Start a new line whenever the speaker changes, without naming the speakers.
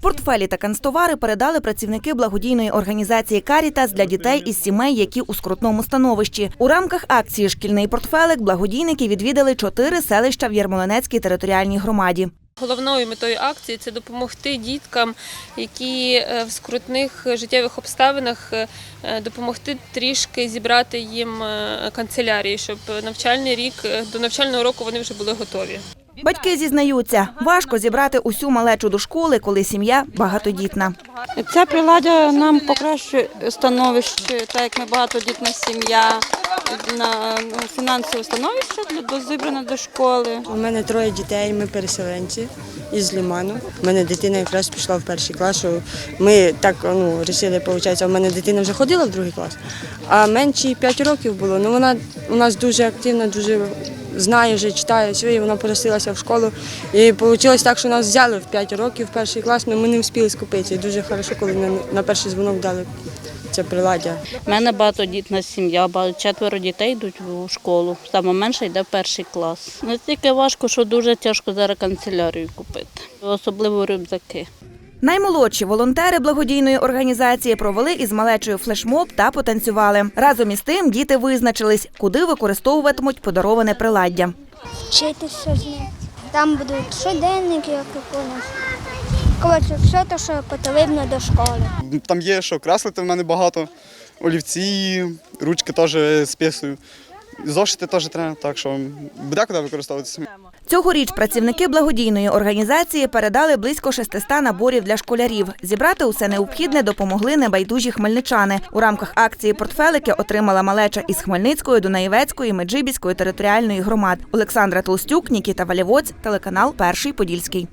Портфелі та канцтовари передали працівники благодійної організації Карітас для дітей із сімей, які у скрутному становищі. У рамках акції Шкільний портфелик благодійники відвідали чотири селища в Ярмолинецькій територіальній громаді.
Головною метою акції це допомогти діткам, які е, в скрутних життєвих обставинах е, допомогти трішки зібрати їм е, канцелярії, щоб навчальний рік до навчального року вони вже були готові.
Батьки зізнаються, важко зібрати усю малечу до школи, коли сім'я багатодітна.
Ця приладдя нам покращує становище, так як ми багатодітна сім'я, на фінансове становище для до зібране до школи.
У мене троє дітей, ми переселенці із Ліману. У мене дитина якраз пішла в перший клас. Ми так ну, вирішили, виходить, у мене дитина вже ходила в другий клас, а меншій 5 років було. Ну вона у нас дуже активна, дуже знає, вже читає все, і вона пересилася в школу. І вийшло так, що нас взяли в 5 років в перший клас, але ми не встигли скупитися. І дуже добре, коли на перший дзвонок дали це приладдя.
У мене багатодітна сім'я, четверо дітей йдуть у школу. Саме менше йде в перший клас. Настільки важко, що дуже тяжко зараз канцелярію купити, особливо рюкзаки.
Наймолодші волонтери благодійної організації провели із малечою флешмоб та потанцювали. Разом із тим діти визначились, куди використовуватимуть подароване приладдя.
вчитися з ним. Там будуть щоденники, як і. Коротше, все те, що потрібно до школи.
Там є що креслити в мене багато, олівці, ручки теж списую. Зошити теж треба, так що буде куди використовуватися.
Цьогоріч працівники благодійної організації передали близько 600 наборів для школярів. Зібрати усе необхідне допомогли небайдужі хмельничани. У рамках акції портфелики отримала малеча із Хмельницької, Дунаєвецької, Меджибіської територіальної громад. Олександра Толстюк, Нікіта Валєвоць, телеканал Перший Подільський.